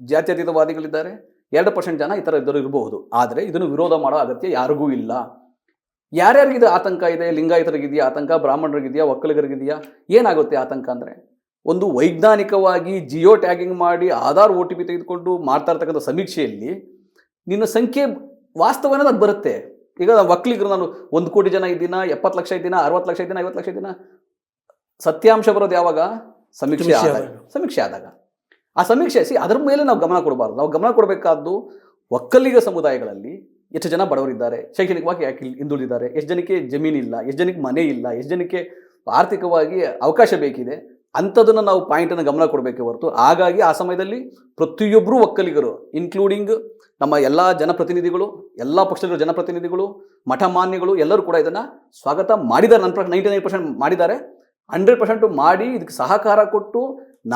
ಜಾತ್ಯತೀತವಾದಿಗಳಿದ್ದಾರೆ. ಎರಡು ಪರ್ಸೆಂಟ್ ಜನ ಈ ಥರ ಇದ್ದರು ಇರಬಹುದು. ಆದರೆ ಇದನ್ನು ವಿರೋಧ ಮಾಡೋ ಅಗತ್ಯ ಯಾರಿಗೂ ಇಲ್ಲ. ಯಾರ್ಯಾರಿಗಿದೆ ಆತಂಕ ಇದೆ? ಲಿಂಗಾಯತರಿಗಿದೆಯಾ? ಆತಂಕ? ಬ್ರಾಹ್ಮಣರಿಗಿದೆಯಾ? ಒಕ್ಕಲಿಗರಿಗಿದೆಯಾ? ಏನಾಗುತ್ತೆ ಆತಂಕ ಅಂದರೆ ಒಂದು ವೈಜ್ಞಾನಿಕವಾಗಿ ಜಿಯೋ ಟ್ಯಾಗಿಂಗ್ ಮಾಡಿ ಆಧಾರ್ ಒ ಟಿ ಪಿ ತೆಗೆದುಕೊಂಡು ಮಾಡ್ತಾ ಇರ್ತಕ್ಕಂಥ ಸಮೀಕ್ಷೆಯಲ್ಲಿ ನಿನ್ನ ಸಂಖ್ಯೆ ವಾಸ್ತವ ಅನ್ನೋದು ಅದು ಬರುತ್ತೆ. ಈಗ ಒಕ್ಕಲಿಗರು ನಾನು ಒಂದು ಕೋಟಿ ಜನ ಇದ್ದೀನ ಎಪ್ಪತ್ತು ಲಕ್ಷ ಇದ್ದೀನ ಅರವತ್ತು ಲಕ್ಷ ಇದ್ದೀನ ಐವತ್ತು ಲಕ್ಷ ಇದ್ದೀನ ಸತ್ಯಾಂಶ ಬರೋದು ಯಾವಾಗ? ಸಮೀಕ್ಷೆ ಸಮೀಕ್ಷೆ ಆದಾಗ. ಸಮೀಕ್ಷೆ ಆದಾಗ. ಆ ಸಮೀಕ್ಷೆ ಸಿ ಅದ್ರ ಮೇಲೆ ನಾವು ಗಮನ ಕೊಡಬಾರ್ದು. ನಾವು ಗಮನ ಕೊಡಬೇಕಾದ್ದು ಒಕ್ಕಲಿಗ ಸಮುದಾಯಗಳಲ್ಲಿ ಎಷ್ಟು ಜನ ಬಡವರಿದ್ದಾರೆ ಶೈಕ್ಷಣಿಕವಾಗಿ ಯಾಕೆ ಹಿಂದುಳಿದಿದ್ದಾರೆ ಎಷ್ಟು ಜನಕ್ಕೆ ಜಮೀನಿಲ್ಲ ಎಷ್ಟು ಜನಕ್ಕೆ ಮನೆ ಇಲ್ಲ ಎಷ್ಟು ಜನಕ್ಕೆ ಆರ್ಥಿಕವಾಗಿ ಅವಕಾಶ ಬೇಕಿದೆ ಅಂಥದನ್ನು ನಾವು ಪಾಯಿಂಟನ್ನು ಗಮನ ಕೊಡಬೇಕೆ ಹೊರತು. ಹಾಗಾಗಿ ಆ ಸಮಯದಲ್ಲಿ ಪ್ರತಿಯೊಬ್ಬರು ಒಕ್ಕಲಿಗರು ಇನ್ಕ್ಲೂಡಿಂಗ್ ನಮ್ಮ ಎಲ್ಲ ಜನಪ್ರತಿನಿಧಿಗಳು, ಎಲ್ಲ ಪಕ್ಷದ ಜನಪ್ರತಿನಿಧಿಗಳು ಮಠಮಾನ್ಯಗಳು ಎಲ್ಲರೂ ಕೂಡ ಇದನ್ನು ಸ್ವಾಗತ ಮಾಡಿದ್ದಾರೆ. ನನ್ನ ಪ್ರಕಾರ ನೈಂಟಿ ನೈನ್ ಪರ್ಸೆಂಟ್ ಮಾಡಿದ್ದಾರೆ. ಹಂಡ್ರೆಡ್ ಪರ್ಸೆಂಟು ಮಾಡಿ ಇದಕ್ಕೆ ಸಹಕಾರ ಕೊಟ್ಟು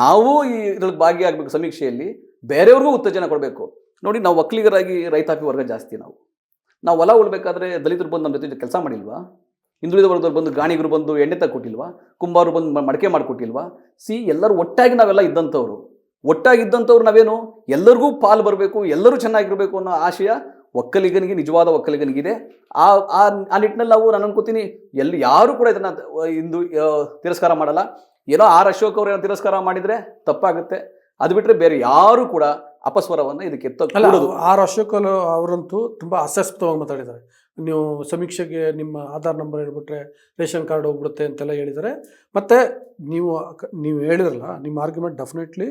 ನಾವು ಈ ಇದ್ರಲ್ಲಿ ಭಾಗಿಯಾಗಬೇಕು ಸಮೀಕ್ಷೆಯಲ್ಲಿ. ಬೇರೆಯವ್ರಿಗೂ ಉತ್ತೇಜನ ಕೊಡಬೇಕು. ನೋಡಿ, ನಾವು ಒಕ್ಕಲಿಗರಾಗಿ ರೈತಾಪಿ ವರ್ಗ ಜಾಸ್ತಿ ನಾವು. ನಾವು ಹೊಲ ಉಳ್ಬೇಕಾದ್ರೆ ದಲಿತರು ಬಂದು ನಮ್ಮ ಜೊತೆ ಕೆಲಸ ಮಾಡಿಲ್ವಾ? ಹಿಂದುಳಿದ ವರ್ಗದವ್ರು ಬಂದು ಗಾಣಿಗರು ಬಂದು ಎಣ್ಣೆ ತಗೊಟ್ಟಿಲ್ವಾ ಕುಂಬಾರು ಬಂದು ಮಡಕೆ ಮಾಡಿಕೊಟ್ಟಿಲ್ವಾ ಸಿ, ಎಲ್ಲರೂ ಒಟ್ಟಾಗಿ ನಾವೆಲ್ಲ ಇದ್ದಂಥವ್ರು. ಒಟ್ಟಾಗಿದ್ದಂಥವ್ರು ನಾವೇನು? ಎಲ್ಲರಿಗೂ ಪಾಲು ಬರಬೇಕು, ಎಲ್ಲರೂ ಚೆನ್ನಾಗಿರಬೇಕು ಅನ್ನೋ ಆಶಯ ಒಕ್ಕಲಿಗನಿಗೆ, ನಿಜವಾದ ಒಕ್ಕಲಿಗನಿಗಿದೆ. ಆ ಆ ನಿಟ್ಟಿನಲ್ಲಿ ನಾವು ನಾನು ಅನ್ಕೋತೀನಿ, ಎಲ್ಲಿ ಯಾರು ಕೂಡ ಇದನ್ನು ಇಂದು ತಿರಸ್ಕಾರ ಮಾಡಲ್ಲ. ಏನೋ ಆರ್ ಅಶೋಕ್ ಅವರು ಏನೋ ತಿರಸ್ಕಾರ ಮಾಡಿದರೆ ತಪ್ಪಾಗುತ್ತೆ. ಅದು ಬಿಟ್ಟರೆ ಬೇರೆ ಯಾರು ಕೂಡ ಅಪಸ್ವರವನ್ನು ಇದಕ್ಕೆ ಎತ್ತ ಆರ್ ಅಶೋಕ್ ಅವರಂತೂ ತುಂಬ ಅಸಸ್ಪತವಾಗಿ ಮಾತಾಡಿದ್ದಾರೆ. ನೀವು ಸಮೀಕ್ಷೆಗೆ ನಿಮ್ಮ ಆಧಾರ್ ನಂಬರ್ ಹೇಳ್ಬಿಟ್ರೆ ರೇಷನ್ ಕಾರ್ಡ್ ಹೋಗ್ಬಿಡುತ್ತೆ ಅಂತೆಲ್ಲ ಹೇಳಿದ್ದಾರೆ. ಮತ್ತು ನೀವು ನೀವು ಹೇಳಿದ್ರಲ್ಲ ನಿಮ್ಮ ಆರ್ಗ್ಯುಮೆಂಟ್ ಡೆಫಿನೆಟ್ಲಿ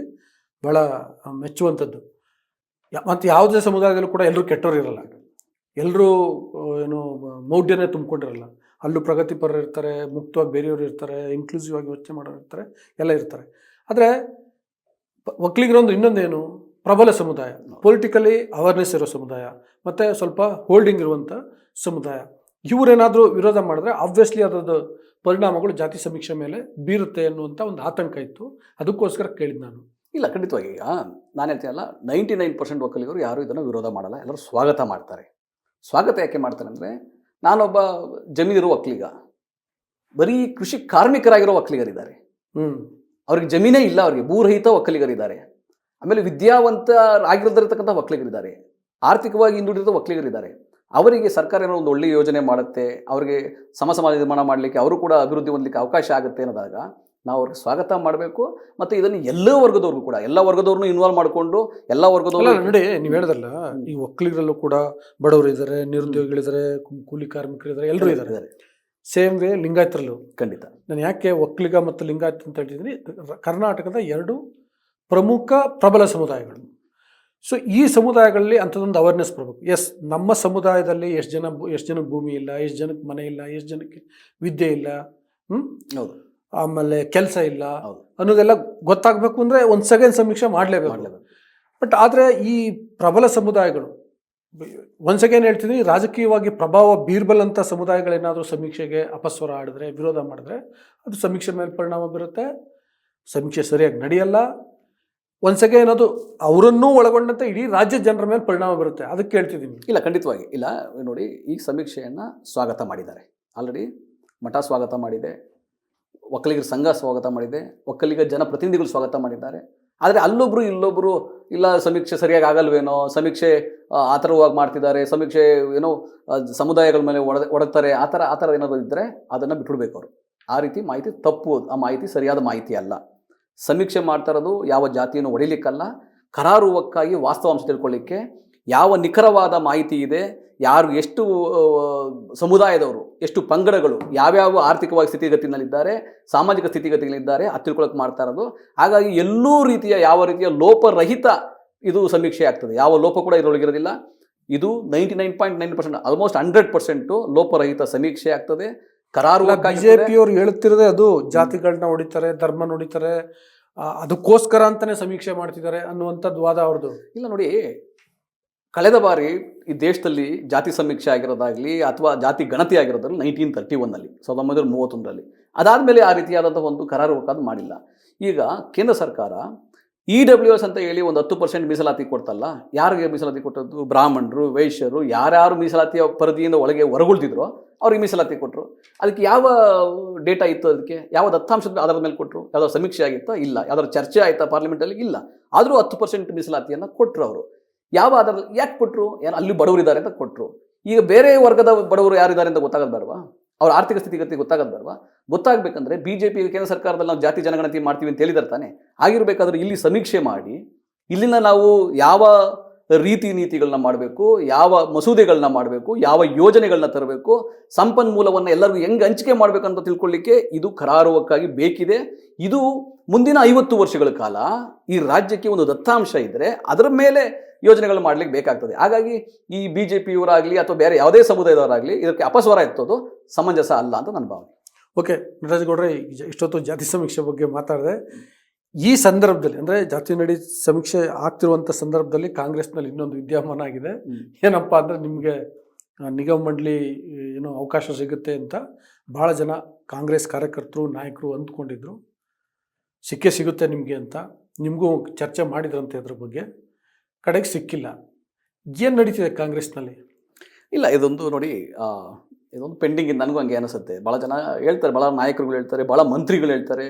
ಭಾಳ ಮೆಚ್ಚುವಂಥದ್ದು. ಮತ್ತು ಯಾವುದೇ ಸಮುದಾಯದಲ್ಲೂ ಕೂಡ ಎಲ್ಲರೂ ಕೆಟ್ಟವ್ರು ಇರಲ್ಲ. ಎಲ್ಲರೂ ಏನು ಮೌಢ್ಯನೇ ತುಂಬಿಕೊಂಡಿರಲ್ಲ. ಅಲ್ಲೂ ಪ್ರಗತಿಪರರು ಇರ್ತಾರೆ ಮುಕ್ತವಾಗಿ ಬೇರೆಯವರು ಇರ್ತಾರೆ ಇನ್ಕ್ಲೂಸಿವ್ ಆಗಿ ಯೋಚನೆ ಮಾಡೋರು ಇರ್ತಾರೆ ಎಲ್ಲ ಇರ್ತಾರೆ. ಆದರೆ ಒಕ್ಕಲಿಗರೊಂದು ಇನ್ನೊಂದೇನು ಪ್ರಬಲ ಸಮುದಾಯ. ಪೊಲಿಟಿಕಲಿ ಅವೇರ್ನೆಸ್ ಇರೋ ಸಮುದಾಯ. ಮತ್ತು ಸ್ವಲ್ಪ ಹೋಲ್ಡಿಂಗ್ ಇರುವಂಥ ಸಮುದಾಯ. ಇವರೇನಾದರೂ ವಿರೋಧ ಮಾಡಿದ್ರೆ ಆಬ್ವಿಯಸ್ಲಿ ಅದರದ್ದು ಪರಿಣಾಮಗಳು ಜಾತಿ ಸಮೀಕ್ಷೆ ಮೇಲೆ ಬೀರುತ್ತೆ ಅನ್ನುವಂಥ ಒಂದು ಆತಂಕ ಇತ್ತು. ಅದಕ್ಕೋಸ್ಕರ ಕೇಳಿದ್ದು ನಾನು. ಇಲ್ಲ ಖಂಡಿತವಾಗಿ. ಈಗ ನಾನು ಹೇಳ್ತೀನಲ್ಲ ನೈಂಟಿ ನೈನ್ ಪರ್ಸೆಂಟ್ ಒಕ್ಕಲಿಗರು ಯಾರೂ ಇದನ್ನು ವಿರೋಧ ಮಾಡಲ್ಲ ಎಲ್ಲರೂ ಸ್ವಾಗತ ಮಾಡ್ತಾರೆ. ಸ್ವಾಗತ ಯಾಕೆ ಮಾಡ್ತಾರೆ ಅಂದರೆ ನಾನೊಬ್ಬ ಜಮೀನಿರೋ ಒಕ್ಕಲಿಗ. ಬರೀ ಕೃಷಿ ಕಾರ್ಮಿಕರಾಗಿರೋ ಒಕ್ಕಲಿಗರಿದ್ದಾರೆ. ಹ್ಞೂ ಅವ್ರಿಗೆ ಜಮೀನೇ ಇಲ್ಲ ಅವರಿಗೆ ಭೂರಹಿತ ಒಕ್ಕಲಿಗರಿದ್ದಾರೆ. ಆಮೇಲೆ ವಿದ್ಯಾವಂತ ಆಗಿರದಿರ್ತಕ್ಕಂಥ ಒಕ್ಕಲಿಗರಿದ್ದಾರೆ. ಆರ್ಥಿಕವಾಗಿ ಹಿಂದುಳಿದ ಒಕ್ಕಲಿಗರಿದ್ದಾರೆ. ಅವರಿಗೆ ಸರ್ಕಾರ ಏನೋ ಒಂದು ಒಳ್ಳೆಯ ಯೋಜನೆ ಮಾಡುತ್ತೆ ಅವರಿಗೆ ಸಮ ಸಮಾಜ ನಿರ್ಮಾಣ ಮಾಡಲಿಕ್ಕೆ ಅವರು ಕೂಡ ಅಭಿವೃದ್ಧಿ ಹೊಂದಲಿಕ್ಕೆ ಅವಕಾಶ ಆಗುತ್ತೆ ಅನ್ನೋದಾಗ ನಾವು ಅವ್ರಿಗೆ ಸ್ವಾಗತ ಮಾಡಬೇಕು. ಮತ್ತು ಇದನ್ನು ಎಲ್ಲ ವರ್ಗದವ್ರಿಗೂ ಕೂಡ ಎಲ್ಲ ವರ್ಗದವ್ರನ್ನೂ ಇನ್ವಾಲ್ವ್ ಮಾಡಿಕೊಂಡು ಎಲ್ಲ ವರ್ಗದವರು ನೋಡಿ ನೀವು ಹೇಳಿದ್ರಲ್ಲ ಈ ಒಕ್ಕಲಿಗರಲ್ಲೂ ಕೂಡ ಬಡವರು ಇದ್ದಾರೆ ನಿರುದ್ಯೋಗಿಗಳಿದ್ದಾರೆ ಕೂಲಿ ಕೂಲಿ ಕಾರ್ಮಿಕರಿದ್ದಾರೆ ಎಲ್ಲರೂ ಇದ್ದಾರೆ ಸೇಮ್ ವೇ ಲಿಂಗಾಯತರಲ್ಲೂ. ಖಂಡಿತ. ನಾನು ಯಾಕೆ ಒಕ್ಕಲಿಗ ಮತ್ತು ಲಿಂಗಾಯತ ಅಂತ ಹೇಳ್ತಿದ್ದೀನಿ? ಕರ್ನಾಟಕದ ಎರಡು ಪ್ರಮುಖ ಪ್ರಬಲ ಸಮುದಾಯಗಳು. ಸೊ ಈ ಸಮುದಾಯಗಳಲ್ಲಿ ಅಂಥದ್ದೊಂದು ಅವೇರ್ನೆಸ್ ಬರಬೇಕು. ಎಸ್ ನಮ್ಮ ಸಮುದಾಯದಲ್ಲಿ ಎಷ್ಟು ಜನ ಎಷ್ಟು ಜನಕ್ಕೆ ಭೂಮಿ ಇಲ್ಲ ಎಷ್ಟು ಜನಕ್ಕೆ ಮನೆ ಇಲ್ಲ ಎಷ್ಟು ಜನಕ್ಕೆ ವಿದ್ಯೆ ಇಲ್ಲ ಹ್ಮ್? ಹೌದು. ಆಮೇಲೆ ಕೆಲಸ ಇಲ್ಲ ಹೌದು. ಅನ್ನೋದೆಲ್ಲ ಗೊತ್ತಾಗಬೇಕು ಅಂದರೆ ಒಂದು ಸೆಕೆಂಡ್ ಸಮೀಕ್ಷೆ ಮಾಡಲೇಬೇಕು. ಮಾಡಲೇಬೇಕು. ಬಟ್ ಆದರೆ ಈ ಪ್ರಬಲ ಸಮುದಾಯಗಳು ಒಂದು ಸೆಕೆಂಡ್ ಹೇಳ್ತೀನಿ ರಾಜಕೀಯವಾಗಿ ಪ್ರಭಾವ ಬೀರ್ಬಲ್ಲಂಥ ಸಮುದಾಯಗಳೇನಾದರೂ ಸಮೀಕ್ಷೆಗೆ ಅಪಸ್ವರ ಆಡಿದ್ರೆ ವಿರೋಧ ಮಾಡಿದ್ರೆ ಅದು ಸಮೀಕ್ಷೆ ಮೇಲೆ ಪರಿಣಾಮ ಬೀರುತ್ತೆ. ಸಮೀಕ್ಷೆ ಸರಿಯಾಗಿ ನಡೆಯಲ್ಲ. ಒನ್ಸ್ ಅಗೇನ್ ಅದು ಅವರನ್ನೂ ಒಳಗೊಂಡಂತೆ ಇಡೀ ರಾಜ್ಯ ಜನರ ಮೇಲೆ ಪರಿಣಾಮ ಬರುತ್ತೆ. ಅದಕ್ಕೆ ಹೇಳ್ತಿದ್ದೀನಿ ಇಲ್ಲ, ಖಂಡಿತವಾಗಿ. ಇಲ್ಲ, ನೋಡಿ, ಈ ಸಮೀಕ್ಷೆಯನ್ನು ಸ್ವಾಗತ ಮಾಡಿದ್ದಾರೆ. ಆಲ್ರೆಡಿ ಮಠ ಸ್ವಾಗತ ಮಾಡಿದೆ, ಒಕ್ಕಲಿಗರ ಸಂಘ ಸ್ವಾಗತ ಮಾಡಿದೆ, ಒಕ್ಕಲಿಗ ಜನಪ್ರತಿನಿಧಿಗಳು ಸ್ವಾಗತ ಮಾಡಿದ್ದಾರೆ. ಆದರೆ ಅಲ್ಲೊಬ್ಬರು ಇಲ್ಲೊಬ್ಬರು ಇಲ್ಲ, ಸಮೀಕ್ಷೆ ಸರಿಯಾಗಿ ಆಗಲ್ವೇನೋ, ಸಮೀಕ್ಷೆ, ಆ ಥರವಾಗಿ ಮಾಡ್ತಿದ್ದಾರೆ, ಸಮೀಕ್ಷೆ, ಏನೋ ಸಮುದಾಯಗಳ ಮೇಲೆ ಒಡ, ಒಡಗ್ತಾರೆ, ಆ ಥರ ಆ ಥರ ಏನಾದರೂ ಇದ್ದರೆ ಅದನ್ನು ಬಿಟ್ಬಿಡ್ಬೇಕು ಅವರು. ಆ ರೀತಿ ಮಾಹಿತಿ ತಪ್ಪು, ಆ ಮಾಹಿತಿ ಸರಿಯಾದ ಮಾಹಿತಿ ಅಲ್ಲ. ಸಮೀಕ್ಷೆ ಮಾಡ್ತಾ ಇರೋದು ಯಾವ ಜಾತಿಯನ್ನು ಹೊಡಿಲಿಕ್ಕಲ್ಲ. ಕರಾರುವಕ್ಕಾಗಿ ವಾಸ್ತವಾಂಶ ತಿಳ್ಕೊಳ್ಳಿಕ್ಕೆ ಯಾವ ನಿಖರವಾದ ಮಾಹಿತಿ ಇದೆ, ಯಾರು ಎಷ್ಟು ಸಮುದಾಯದವರು, ಎಷ್ಟು ಪಂಗಡಗಳು, ಯಾವ್ಯಾವ ಆರ್ಥಿಕವಾಗಿ ಸ್ಥಿತಿಗತಿನಲ್ಲಿದ್ದಾರೆ, ಸಾಮಾಜಿಕ ಸ್ಥಿತಿಗತಿಗಳಿದ್ದಾರೆ ಅದು ತಿಳ್ಕೊಳಕ್ಕೆ ಮಾಡ್ತಾ ಇರೋದು. ಹಾಗಾಗಿ ಎಲ್ಲೂ ರೀತಿಯ ಯಾವ ರೀತಿಯ ಲೋಪರಹಿತ ಇದು ಸಮೀಕ್ಷೆ ಆಗ್ತದೆ. ಯಾವ ಲೋಪ ಕೂಡ ಇದರೊಳಗಿರೋದಿಲ್ಲ. ಇದು ninety nine point nine percent almost hundred percent ಲೋಪರಹಿತ ಸಮೀಕ್ಷೆ ಆಗ್ತದೆ. ಕರಾರುವಕ್ಕಾಗಿ ಬಿಜೆಪಿ ಅವ್ರು ಹೇಳ್ತಿರೋದೇ ಅದು ಜಾತಿಗಳನ್ನ ಹೊಡಿತಾರೆ ಧರ್ಮ ಹೊಡಿತಾರೆ ಅದಕ್ಕೋಸ್ಕರ ಅಂತಾನೆ ಸಮೀಕ್ಷೆ ಮಾಡ್ತಿದ್ದಾರೆ ಅನ್ನುವಂಥದ್ದು ವಾದ ಅವ್ರದ್ದು ಇಲ್ಲ ನೋಡಿ ಕಳೆದ ಬಾರಿ ಈ ದೇಶದಲ್ಲಿ ಜಾತಿ ಸಮೀಕ್ಷೆ ಆಗಿರೋದಾಗಲಿ ಅಥವಾ ಜಾತಿ ಗಣತಿ ಆಗಿರೋದ್ರಲ್ಲಿ ನೈನ್ಟೀನ್ ತರ್ಟಿ ಒನ್ನಲ್ಲಿ ಸಾವಿರದ ಒಂಬೈನೂರ ಮೂವತ್ತೊಂದರಲ್ಲಿ. ಅದಾದಮೇಲೆ ಆ ರೀತಿಯಾದಂಥ ಒಂದು ಕರಾರುವಕ್ಕಾದ ಮಾಡಿಲ್ಲ. ಈಗ ಕೇಂದ್ರ ಸರ್ಕಾರ ಇ ಡಬ್ಲ್ಯೂ ಎಸ್ ಅಂತ ಹೇಳಿ ಒಂದು ಹತ್ತು ಪರ್ಸೆಂಟ್ ಮೀಸಲಾತಿ ಕೊಡ್ತಲ್ಲ, ಯಾರಿಗೆ ಮೀಸಲಾತಿ ಕೊಟ್ಟದ್ದು? ಬ್ರಾಹ್ಮಣರು, ವೈಶ್ಯರು, ಯಾರ್ಯಾರು ಮೀಸಲಾತಿಯ ಪರದಿಯಿಂದ ಒಳಗೆ ಹೊರಗುಳಿದಿದ್ರೋ ಅವ್ರಿಗೆ ಮೀಸಲಾತಿ ಕೊಟ್ಟರು ಅದಕ್ಕೆ ಯಾವ ಡೇಟಾ ಇತ್ತು ಅದಕ್ಕೆ? ಯಾವ ದತ್ತಾಂಶದ ಆಧಾರದ ಮೇಲೆ ಕೊಟ್ಟರು ಯಾವ್ದಾದ್ರು ಸಮೀಕ್ಷೆ ಆಗಿತ್ತಾ? ಇಲ್ಲ. ಯಾವ್ದಾದ್ರು ಚರ್ಚೆ ಆಯಿತಾ ಪಾರ್ಲಿಮೆಂಟಲ್ಲಿ? ಇಲ್ಲ. ಆದರೂ ಹತ್ತು ಪರ್ಸೆಂಟ್ ಮೀಸಲಾತಿಯನ್ನು ಕೊಟ್ಟರು ಅವರು. ಯಾವ ಅದರ ಯಾಕೆ ಕೊಟ್ಟರು ಏನು ಅಲ್ಲಿ ಬಡವರಿದ್ದಾರೆ ಅಂತ ಕೊಟ್ಟರು ಈಗ ಬೇರೆ ವರ್ಗದ ಬಡವರು ಯಾರಿದ್ದಾರೆ ಅಂತ ಗೊತ್ತಾಗೋದು ಬೇಡವಾ? ಅವ್ರ ಆರ್ಥಿಕ ಸ್ಥಿತಿಗತಿ ಗೊತ್ತಾಗೋದು ಬೇಡವಾ? ಗೊತ್ತಾಗಬೇಕಂದ್ರೆ ಬಿ ಜೆ ಪಿ ಕೇಂದ್ರ ಸರ್ಕಾರದಲ್ಲಿ ನಾವು ಜಾತಿ ಜನಗಣತಿ ಮಾಡ್ತೀವಿ ಅಂತ ಹೇಳಿದಾರೆ ತಾನೆ. ಆಗಿರಬೇಕಾದ್ರೆ ಇಲ್ಲಿ ಸಮೀಕ್ಷೆ ಮಾಡಿ ಇಲ್ಲಿನ ನಾವು ಯಾವ ರೀತಿ ನೀತಿಗಳನ್ನ ಮಾಡಬೇಕು, ಯಾವ ಮಸೂದೆಗಳನ್ನ ಮಾಡಬೇಕು, ಯಾವ ಯೋಜನೆಗಳನ್ನ ತರಬೇಕು, ಸಂಪನ್ಮೂಲವನ್ನು ಎಲ್ಲರಿಗೂ ಹೆಂಗೆ ಹಂಚಿಕೆ ಮಾಡಬೇಕಂತ ತಿಳ್ಕೊಳ್ಳಿಕ್ಕೆ ಇದು ಕರಾರುವಕ್ಕಾಗಿ ಬೇಕಿದೆ. ಇದು ಮುಂದಿನ ಐವತ್ತು ವರ್ಷಗಳ ಕಾಲ ಈ ರಾಜ್ಯಕ್ಕೆ ಒಂದು ದತ್ತಾಂಶ ಇದ್ದರೆ ಅದರ ಮೇಲೆ ಯೋಜನೆಗಳು ಮಾಡಲಿಕ್ಕೆ ಬೇಕಾಗ್ತದೆ. ಹಾಗಾಗಿ ಈ ಬಿ ಜೆ ಪಿಯವರಾಗಲಿ ಅಥವಾ ಬೇರೆ ಯಾವುದೇ ಸಮುದಾಯದವರಾಗಲಿ ಇದಕ್ಕೆ ಅಪಸ್ವರ ಎತ್ತೋದು ಸಮಂಜಸ ಅಲ್ಲ ಅಂತ ನನ್ನ ಭಾವನೆ. ಓಕೆ ನಟರಾಜಗೌಡ್ರೆ ಇಷ್ಟೊತ್ತು ಜಾತಿ ಸಮೀಕ್ಷೆ ಬಗ್ಗೆ ಮಾತಾಡಿದೆ. ಈ ಸಂದರ್ಭದಲ್ಲಿ ಅಂದರೆ ಜಾತಿ ನಡಿ ಸಮೀಕ್ಷೆ ಆಗ್ತಿರುವಂಥ ಸಂದರ್ಭದಲ್ಲಿ ಕಾಂಗ್ರೆಸ್ನಲ್ಲಿ ಇನ್ನೊಂದು ವಿದ್ಯಮಾನ ಆಗಿದೆ. ಏನಪ್ಪ ಅಂದರೆ ನಿಮಗೆ ನಿಗಮ ಮಂಡಳಿ ಏನೋ ಅವಕಾಶ ಸಿಗುತ್ತೆ ಅಂತ ಭಾಳ ಜನ ಕಾಂಗ್ರೆಸ್ ಕಾರ್ಯಕರ್ತರು ನಾಯಕರು ಅಂದ್ಕೊಂಡಿದ್ರು. ಸಿಕ್ಕೇ ಸಿಗುತ್ತೆ ನಿಮಗೆ ಅಂತ. ನಿಮಗೂ ಚರ್ಚೆ ಮಾಡಿದ್ರಂತೆ ಅದ್ರ ಬಗ್ಗೆ. ಕಡೆಗೆ ಸಿಕ್ಕಿಲ್ಲ. ಏನು ನಡೀತಿದೆ ಕಾಂಗ್ರೆಸ್ನಲ್ಲಿ? ಇಲ್ಲ ಇದೊಂದು ನೋಡಿ ಇದೊಂದು ಪೆಂಡಿಂಗ್ ನನಗೂ ಹಂಗೆ ಅನಿಸುತ್ತೆ. ಭಾಳ ಜನ ಹೇಳ್ತಾರೆ ಭಾಳ ನಾಯಕರುಗಳು ಹೇಳ್ತಾರೆ ಭಾಳ ಮಂತ್ರಿಗಳು ಹೇಳ್ತಾರೆ,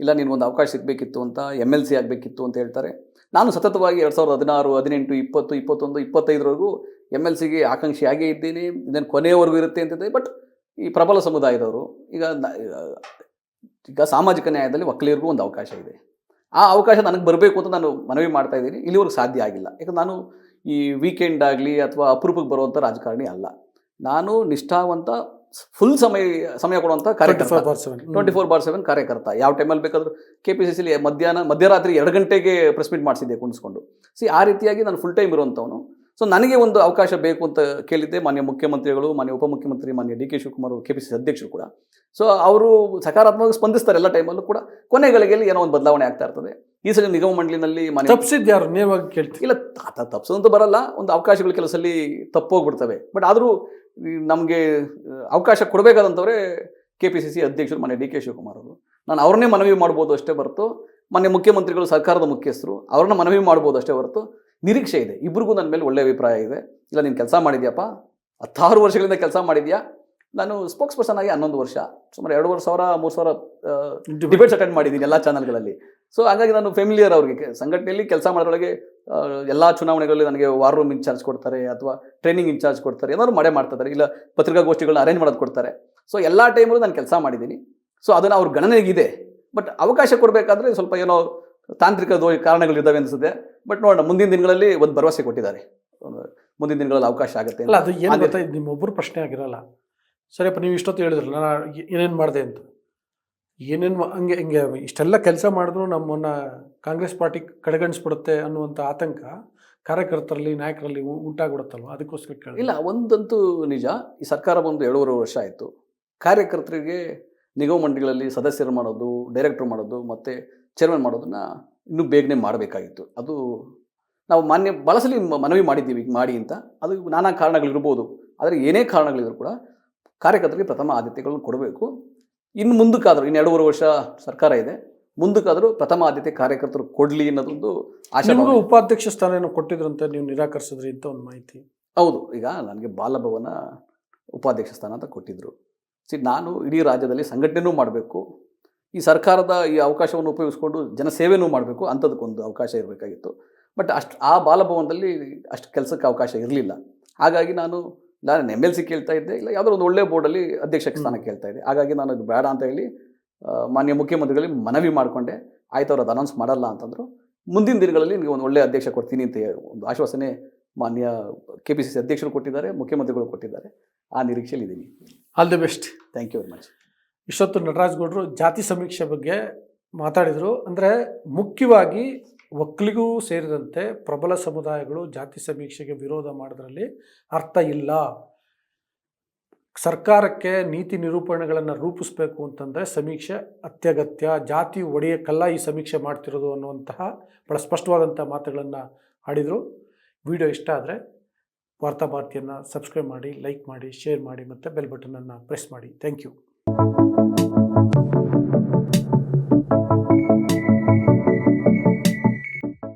ಇಲ್ಲ ನಿನಗೊಂದು ಅವಕಾಶ ಸಿಗಬೇಕಿತ್ತು ಅಂತ ಎಂ ಎಲ್ ಸಿ ಆಗಬೇಕಿತ್ತು ಅಂತ ಹೇಳ್ತಾರೆ. ನಾನು ಸತತವಾಗಿ ಎರಡು ಸಾವಿರದ ಹದಿನಾರು, ಹದಿನೆಂಟು, ಇಪ್ಪತ್ತು, ಇಪ್ಪತ್ತೊಂದು, ಇಪ್ಪತ್ತೈದರವರೆಗೂ ಎಂ ಎಲ್ ಸಿಗೆ ಆಕಾಂಕ್ಷಿಯಾಗೇ ಇದ್ದೀನಿ. ಇದನ್ನು ಕೊನೆಯವರೆಗೂ ಇರುತ್ತೆ ಅಂತಿದ್ದೆ ಬಟ್ ಈ ಪ್ರಬಲ ಸಮುದಾಯದವರು, ಈಗ ಈಗ ಸಾಮಾಜಿಕ ನ್ಯಾಯದಲ್ಲಿ ಒಕ್ಕಲಿಗರಿಗೂ ಒಂದು ಅವಕಾಶ ಇದೆ. ಆ ಅವಕಾಶ ನನಗೆ ಬರಬೇಕು ಅಂತ ನಾನು ಮನವಿ ಮಾಡ್ತಾ ಇದ್ದೀನಿ. ಇಲ್ಲಿವರೆಗೂ ಸಾಧ್ಯ ಆಗಿಲ್ಲ. ಯಾಕಂದ್ರೆ ನಾನು ಈ ವೀಕೆಂಡ್ ಆಗಲಿ ಅಥವಾ ಅಪರೂಪಕ್ಕೆ ಬರುವಂಥ ರಾಜಕಾರಣಿ ಅಲ್ಲ. ನಾನು ನಿಷ್ಠಾವಂತ ಫುಲ್ ಸಮಯ ಸಮಯ ಕೊಡುವಂಥ ಕಾರ್ಯಕರ್ತ. ಟ್ವೆಂಟಿ ಫೋರ್ ಬಾರ್ ಸೆವೆನ್ ಕಾರ್ಯಕರ್ತ. ಯಾವ ಟೈಮಲ್ಲಿ ಬೇಕಾದರೂ ಕೆ ಪಿ ಸಿ ಸಿಲಿ ಮಧ್ಯಾಹ್ನ ಮಧ್ಯರಾತ್ರಿ ಎರಡು ಗಂಟೆಗೆ ಪ್ರೆಸ್ ಮೀಟ್ ಮಾಡಿಸಿದ್ದೆ ಕುಣಿಸ್ಕೊಂಡು ಸಿ ಆ ರೀತಿಯಾಗಿ ನಾನು ಫುಲ್ ಟೈಮ್ ಇರುವಂಥವನು ಸೊ ನನಗೆ ಒಂದು ಅವಕಾಶ ಬೇಕು ಅಂತ ಕೇಳಿದ್ದೆ ಮಾನ್ಯ ಮುಖ್ಯಮಂತ್ರಿಗಳು ಮಾನ್ಯ ಉಪಮುಖ್ಯಮಂತ್ರಿ ಮಾನ್ಯ ಡಿ ಕೆ ಶಿವಕುಮಾರ್ ಅವರು ಕೆ ಪಿ ಸಿ ಅಧ್ಯಕ್ಷರು ಕೂಡ. ಸೊ ಅವರು ಸಕಾರಾತ್ಮಕವಾಗಿ ಸ್ಪಂದಿಸ್ತಾರೆ ಎಲ್ಲ ಟೈಮಲ್ಲೂ ಕೂಡ. ಕೊನೆ ಗಳಿಗೆಯಲ್ಲಿ ಏನೋ ಒಂದು ಬದಲಾವಣೆ ಆಗ್ತಾ ಇರ್ತದೆ. ಈ ಸಲ ನಿಗಮ ಮಂಡಳಿನಲ್ಲಿ ಮಾನ್ಯ ತಪ್ಪಿಸಿದ್ದು ಯಾರು? ನೇರವಾಗಿ ಕೇಳ್ತೀವಿ ಇಲ್ಲ ತಾತ ತಪ್ಸೋದಂತೂ ಬರಲ್ಲ. ಒಂದು ಅವಕಾಶಗಳು ಕೆಲಸಲ್ಲಿ ತಪ್ಪೋಗ್ಬಿಡ್ತವೆ. ಬಟ್ ಆದರೂ ನಮಗೆ ಅವಕಾಶ ಕೊಡಬೇಕಾದಂಥವ್ರೆ ಕೆ ಪಿ ಸಿ ಸಿ ಅಧ್ಯಕ್ಷರು ಮನೆ ಡಿ ಕೆ ಶಿವಕುಮಾರ್ ಅವರು. ನಾನು ಅವ್ರನ್ನೇ ಮನವಿ ಮಾಡ್ಬೋದು ಅಷ್ಟೇ ಬರ್ತು ಮನೆ ಮುಖ್ಯಮಂತ್ರಿಗಳು ಸರ್ಕಾರದ ಮುಖ್ಯಸ್ಥರು ಅವ್ರನ್ನ ಮನವಿ ಮಾಡ್ಬೋದು ಅಷ್ಟೇ ಹೊರತು ನಿರೀಕ್ಷೆ ಇದೆ. ಇಬ್ರಿಗೂ ನನ್ನ ಮೇಲೆ ಒಳ್ಳೆಯ ಅಭಿಪ್ರಾಯ ಇದೆ. ಇಲ್ಲ ನೀನು ಕೆಲಸ ಮಾಡಿದ್ಯಪ್ಪ? ಹತ್ತಾರು ವರ್ಷಗಳಿಂದ ಕೆಲಸ ಮಾಡಿದ್ಯಾ? ನಾನು ಸ್ಪೋಕ್ಸ್ ಪರ್ಸನ್ ಆಗಿ ಹನ್ನೊಂದು ವರ್ಷ ಸುಮಾರು ಎರಡೂವರೆ ಸಾವಿರ ಮೂರು ಸಾವಿರ ಡಿಬೇಟ್ಸ್ ಅಟೆಂಡ್ ಮಾಡಿದ್ದೀನಿ ಎಲ್ಲ ಚಾನಲ್ಗಳಲ್ಲಿ ಸೊ ಹಾಗಾಗಿ ನಾನು ಫೆಮಿಲಿಯರ್ ಅವ್ರಿಗೆ ಸಂಘಟನೆಯಲ್ಲಿ ಕೆಲಸ ಮಾಡೋದ್ರೊಳಗೆ ಎಲ್ಲ ಚುನಾವಣೆಗಳಲ್ಲಿ ನನಗೆ ವಾರ್ ರೂಮ್ ಇನ್ಚಾರ್ಜ್ ಕೊಡ್ತಾರೆ ಅಥವಾ ಟ್ರೈನಿಂಗ್ ಇನ್ಚಾರ್ಜ್ ಕೊಡ್ತಾರೆ ಏನಾದ್ರು ಮಾಡೇ ಮಾಡ್ತಾರೆ ಇಲ್ಲ ಪತ್ರಿಕಾಗೋಷ್ಠಿಗಳನ್ನ ಅರೇಂಜ್ ಮಾಡೋದು ಕೊಡ್ತಾರೆ. ಸೊ ಎಲ್ಲ ಟೈಮಲ್ಲೂ ನಾನು ಕೆಲಸ ಮಾಡಿದ್ದೀನಿ. ಸೊ ಅದನ್ನು ಅವ್ರ ಗಣನೆಗಿದೆ. ಬಟ್ ಅವಕಾಶ ಕೊಡಬೇಕಾದ್ರೆ ಸ್ವಲ್ಪ ಏನೋ ತಾಂತ್ರಿಕ ದೋ ಕಾರಣಗಳಿದ್ದಾವೆ ಅನಿಸುತ್ತೆ. ಬಟ್ ನೋಡೋಣ ಮುಂದಿನ ದಿನಗಳಲ್ಲಿ ಒಂದು ಭರವಸೆ ಕೊಟ್ಟಿದ್ದಾರೆ. ಮುಂದಿನ ದಿನಗಳಲ್ಲಿ ಅವಕಾಶ ಆಗುತ್ತೆ ಅಲ್ಲ ಅದು ಏನು ಗೊತ್ತಾಯ್ತು ನಿಮ್ಮೊಬ್ಬರು ಪ್ರಶ್ನೆ ಆಗಿರಲ್ಲ. ಸರಿಯಪ್ಪ ನೀವು ಇಷ್ಟೊತ್ತು ಹೇಳಿದ್ರಲ್ಲ ನಾನು ಏನೇನು ಮಾಡಿದೆ ಅಂತ. ಏನೇನು ಹಂಗೆ, ಹಿಂಗೆ ಇಷ್ಟೆಲ್ಲ ಕೆಲಸ ಮಾಡಿದ್ರು ನಮ್ಮನ್ನು ಕಾಂಗ್ರೆಸ್ ಪಾರ್ಟಿ ಕಡೆಗಣಿಸ್ಬಿಡುತ್ತೆ ಅನ್ನುವಂಥ ಆತಂಕ ಕಾರ್ಯಕರ್ತರಲ್ಲಿ, ನಾಯಕರಲ್ಲಿ ಉಂಟಾಗ್ಬಿಡುತ್ತಲ್ವ? ಅದಕ್ಕೋಸ್ಕರ ಕೇಳಿ ಇಲ್ಲ, ಒಂದಂತೂ ನಿಜ. ಈ ಸರ್ಕಾರ ಬಂದು ಏಳುವರೆ ವರ್ಷ ಆಯಿತು. ಕಾರ್ಯಕರ್ತರಿಗೆ ನಿಗಮ ಮಂಡಳಿಗಳಲ್ಲಿ ಸದಸ್ಯರು ಮಾಡೋದು, ಡೈರೆಕ್ಟ್ರು ಮಾಡೋದು, ಮತ್ತು ಚೇರ್ಮನ್ ಮಾಡೋದನ್ನ ಇನ್ನೂ ಬೇಗನೆ ಮಾಡಬೇಕಾಗಿತ್ತು. ಅದು ನಾವು ಮಾನ್ಯ ಬಳಸಲಿ ಮನವಿ ಮಾಡಿದ್ದೀವಿ, ಮಾಡಿ ಅಂತ. ಅದು ನಾನಾ ಕಾರಣಗಳಿರ್ಬೋದು. ಆದರೆ ಏನೇ ಕಾರಣಗಳಿದ್ರು ಕೂಡ ಕಾರ್ಯಕರ್ತರಿಗೆ ಪ್ರಥಮ ಆದ್ಯತೆಗಳನ್ನು ಕೊಡಬೇಕು. ಇನ್ನು ಮುಂದಕ್ಕಾದರೂ ಇನ್ನು ಎರಡೂವರೆ ವರ್ಷ ಸರ್ಕಾರ ಇದೆ ಮುಂದಕ್ಕಾದರೂ ಪ್ರಥಮ ಆದ್ಯತೆ ಕಾರ್ಯಕರ್ತರು ಕೊಡಲಿ ಅನ್ನೋದೊಂದು ಆಶೆ ನಿಮಗೂ ಉಪಾಧ್ಯಕ್ಷ ಸ್ಥಾನ ಏನೋ ಅಂತ ನೀವು ನಿರಾಕರಿಸಿದ್ರಿ ಅಂತ ಒಂದು ಮಾಹಿತಿ. ಹೌದು ಈಗ ನನಗೆ ಬಾಲಭವನ ಉಪಾಧ್ಯಕ್ಷ ಸ್ಥಾನ ಅಂತ ಕೊಟ್ಟಿದ್ದರು ಸಿ ನಾನು ಇಡೀ ರಾಜ್ಯದಲ್ಲಿ ಸಂಘಟನೆನೂ ಮಾಡಬೇಕು ಈ ಸರ್ಕಾರದ ಈ ಅವಕಾಶವನ್ನು ಉಪಯೋಗಿಸ್ಕೊಂಡು ಜನಸೇವೆನೂ ಮಾಡಬೇಕು ಅಂಥದಕ್ಕೊಂದು ಅವಕಾಶ ಇರಬೇಕಾಗಿತ್ತು. ಬಟ್ ಅಷ್ಟು ಆ ಬಾಲಭವನದಲ್ಲಿ ಅಷ್ಟು ಕೆಲಸಕ್ಕೆ ಅವಕಾಶ ಇರಲಿಲ್ಲ. ಹಾಗಾಗಿ ನಾನು ನಾನು ಎಂ ಎಲ್ ಸಿ ಕೇಳ್ತಾ ಇದ್ದೆ ಇಲ್ಲ ಯಾವುದೋ ಒಂದು ಒಳ್ಳೆ ಬೋರ್ಡಲ್ಲಿ ಅಧ್ಯಕ್ಷ ಸ್ಥಾನ ಕೇಳ್ತಾ ಇದ್ದೆ. ಹಾಗಾಗಿ ನಾನು ಇದು ಬೇಡ ಅಂತ ಹೇಳಿ ಮಾನ್ಯ ಮುಖ್ಯಮಂತ್ರಿಗಳಿಗೆ ಮನವಿ ಮಾಡಿಕೊಂಡೆ. ಆಯ್ತು ಅವ್ರು ಅದು ಅನೌನ್ಸ್ ಮಾಡಲ್ಲ ಅಂತಂದರು. ಮುಂದಿನ ದಿನಗಳಲ್ಲಿ ನೀವು ಒಂದು ಒಳ್ಳೆಯ ಅಧ್ಯಕ್ಷ ಕೊಡ್ತೀನಿ ಅಂತ ಒಂದು ಆಶ್ವಾಸನೆ ಮಾನ್ಯ ಕೆ ಪಿ ಸಿ ಸಿ ಅಧ್ಯಕ್ಷರು ಕೊಟ್ಟಿದ್ದಾರೆ ಮುಖ್ಯಮಂತ್ರಿಗಳು ಕೊಟ್ಟಿದ್ದಾರೆ. ಆ ನಿರೀಕ್ಷೆಯಲ್ಲಿ ಇದ್ದೀನಿ. All the best thank you very much ಇಷ್ಟೊತ್ತು ನಟರಾಜ್ ಗೌಡರು ಜಾತಿ ಸಮೀಕ್ಷೆ ಬಗ್ಗೆ ಮಾತಾಡಿದರು. ಅಂದರೆ ಮುಖ್ಯವಾಗಿ ಒಕ್ಕಲಿಗೂ ಸೇರಿದಂತೆ ಪ್ರಬಲ ಸಮುದಾಯಗಳು ಜಾತಿ ಸಮೀಕ್ಷೆಗೆ ವಿರೋಧ ಮಾಡೋದ್ರಲ್ಲಿ ಅರ್ಥ ಇಲ್ಲ. ಸರ್ಕಾರಕ್ಕೆ ನೀತಿ ನಿರೂಪಣೆಗಳನ್ನು ರೂಪಿಸಬೇಕು ಅಂತಂದರೆ ಸಮೀಕ್ಷೆ ಅತ್ಯಗತ್ಯ. ಜಾತಿ ಒಡೆಯಕ್ಕಲ್ಲ ಈ ಸಮೀಕ್ಷೆ ಮಾಡ್ತಿರೋದು ಅನ್ನುವಂತಹ ಬಹಳ ಸ್ಪಷ್ಟವಾದಂಥ ಮಾತುಗಳನ್ನು ಆಡಿದರು. ವಿಡಿಯೋ ಇಷ್ಟ ಆದರೆ ವಾರ್ತಾ ಭಾರತಿಯನ್ನು ಸಬ್ಸ್ಕ್ರೈಬ್ ಮಾಡಿ ಲೈಕ್ ಮಾಡಿ ಶೇರ್ ಮಾಡಿ ಮತ್ತು ಬೆಲ್ ಬಟನನ್ನು ಪ್ರೆಸ್ ಮಾಡಿ. Thank you